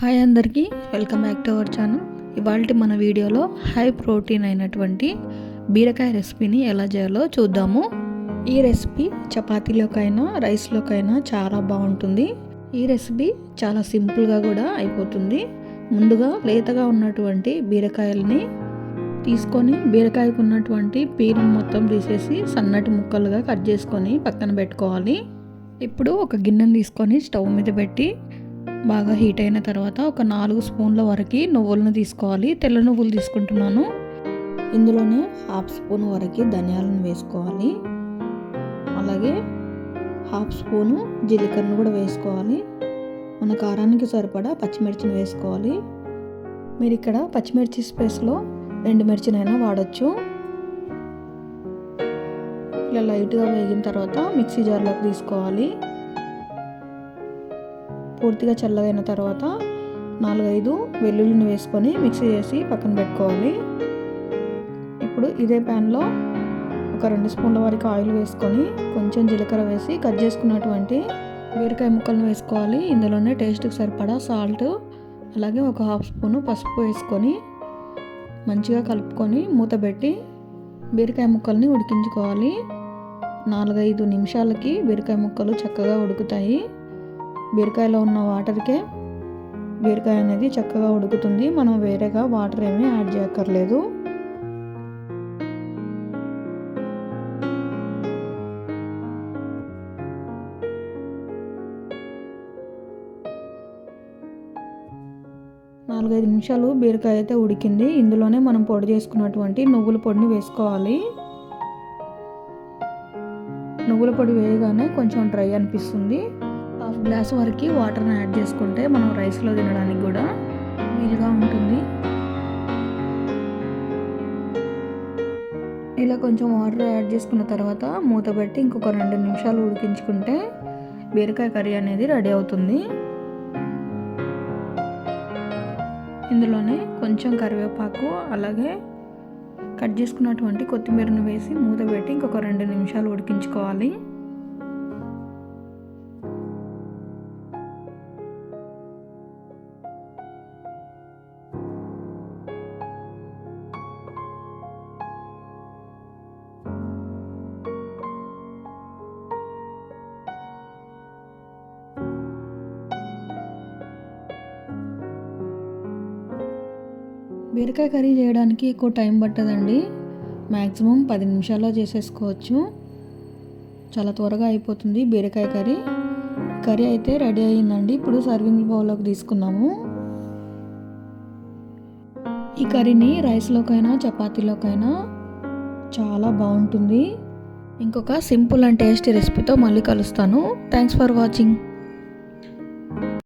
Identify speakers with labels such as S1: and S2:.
S1: Hi అందరికీ welcome back to our channel. ఇవాళ మన వీడియోలో హై ప్రోటీన్ అయినటువంటి బీరకాయ రెసిపీని ఎలా చేయాలో చూద్దాము. ఈ రెసిపీ చపాతీలోకైనా రైస్లోకైనా చాలా బాగుంటుంది. ఈ రెసిపీ చాలా సింపుల్గా కూడా అయిపోతుంది. ముందుగా లేతగా ఉన్నటువంటి బీరకాయలని తీసుకొని బీరకాయకు ఉన్నటువంటి పీరును మొత్తం తీసేసి సన్నటి ముక్కలుగా కట్ చేసుకొని పక్కన పెట్టుకోవాలి. ఇప్పుడు ఒక గిన్నెను తీసుకొని స్టవ్ మీద పెట్టి బాగా హీట్ అయిన తర్వాత ఒక నాలుగు స్పూన్ల వరకు నువ్వులను తీసుకోవాలి. తెల్ల నువ్వులు తీసుకుంటున్నాను. ఇందులోనే హాఫ్ స్పూన్ వరకు ధనియాలను వేసుకోవాలి. అలాగే హాఫ్ స్పూను జీలకర్రను కూడా వేసుకోవాలి. మన కారానికి సరిపడా పచ్చిమిర్చిని వేసుకోవాలి. మీరు ఇక్కడ పచ్చిమిర్చి స్పేస్లో రెండు మిర్చినైనా వాడచ్చు. ఇలా లైట్గా వేగిన తర్వాత మిక్సీ జార్లోకి తీసుకోవాలి. పూర్తిగా చల్లగైన తర్వాత నాలుగైదు వెల్లుల్లిని వేసుకొని మిక్సీ చేసి పక్కన పెట్టుకోవాలి. ఇప్పుడు ఇదే ప్యాన్లో ఒక రెండు స్పూన్ల వరకు ఆయిల్ వేసుకొని కొంచెం జీలకర్ర వేసి కట్ చేసుకున్నటువంటి బీరకాయ ముక్కలను వేసుకోవాలి. ఇందులోనే టేస్ట్కి సరిపడా సాల్ట్ అలాగే ఒక హాఫ్ స్పూను పసుపు వేసుకొని మంచిగా కలుపుకొని మూత పెట్టి బీరకాయ ముక్కల్ని ఉడికించుకోవాలి. నాలుగైదు నిమిషాలకి బీరకాయ ముక్కలు చక్కగా ఉడుకుతాయి. బీరకాయలో ఉన్న వాటర్కే బీరకాయ అనేది చక్కగా ఉడుకుతుంది. మనం వేరేగా వాటర్ ఏమీ యాడ్ చేయక్కర్లేదు. నాలుగైదు నిమిషాలు బీరకాయ అయితే ఉడికింది. ఇందులోనే మనం పొడి చేసుకున్నటువంటి నువ్వుల పొడిని వేసుకోవాలి. నువ్వుల పొడి వేయగానే కొంచెం డ్రై అనిపిస్తుంది. హాఫ్ గ్లాస్ వరకు వాటర్ని యాడ్ చేసుకుంటే మనం రైస్లో తినడానికి కూడా వీలుగా ఉంటుంది. ఇలా కొంచెం వాటర్ యాడ్ చేసుకున్న తర్వాత మూత పెట్టి ఇంకొక రెండు నిమిషాలు ఉడికించుకుంటే బీరకాయ కర్రీ అనేది రెడీ అవుతుంది. ఇందులోనే కొంచెం కరివేపాకు అలాగే కట్ చేసుకున్నటువంటి కొత్తిమీరను వేసి మూత పెట్టి ఇంకొక రెండు నిమిషాలు ఉడికించుకోవాలి. బీరకాయ కర్రీ చేయడానికి ఎక్కువ టైం పట్టదండి. మ్యాక్సిమం పది నిమిషాల్లో చేసేసుకోవచ్చు. చాలా త్వరగా అయిపోతుంది బీరకాయ కర్రీ. కర్రీ అయితే రెడీ అయ్యిందండి. ఇప్పుడు సర్వింగ్ బౌల్లోకి తీసుకుందాము. ఈ కర్రీని రైస్లోకైనా చపాతీలోకైనా చాలా బాగుంటుంది. ఇంకొక సింపుల్ అండ్ టేస్టీ రెసిపీతో మళ్ళీ కలుస్తాను. Thanks for watching.